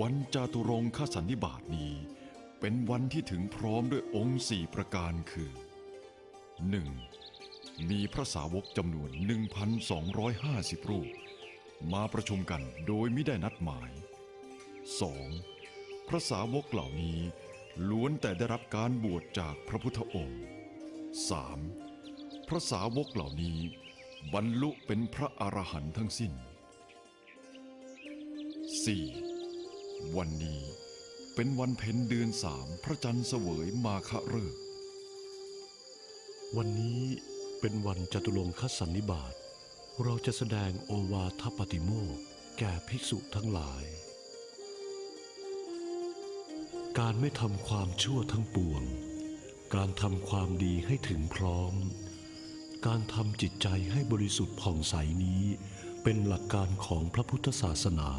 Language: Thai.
วันจาตุรงคสันนิบาตนี้ เป็นวันที่ถึงพร้อมด้วยองค์สี่ประการคือ 1. มีพระสาวกจำนวน 1,250 รูป มาประชุมกันโดยไม่ได้นัดหมาย 2. พระสาวกเหล่านี้ล้วนแต่ได้รับการบวชจากพระพุทธองค์ 3. พระสาวกเหล่านี้ บรรลุเป็นพระอรหันต์ทั้งสิ้น 4. วันนี้เป็นวันเพ็ญเดือนสามพระจันทร์เสวยมาคฤกษ์วันนี้เป็นวันจตุรงคสันนิบาต เราจะแสดงโอวาทปาติโมกแก่ภิกษุทั้งหลาย การไม่ทำความชั่วทั้งปวง การทำความดีให้ถึงพร้อม การทำจิตใจให้บริสุทธิ์ผ่องใสนี้ เป็นหลักการของพระพุทธศาสนา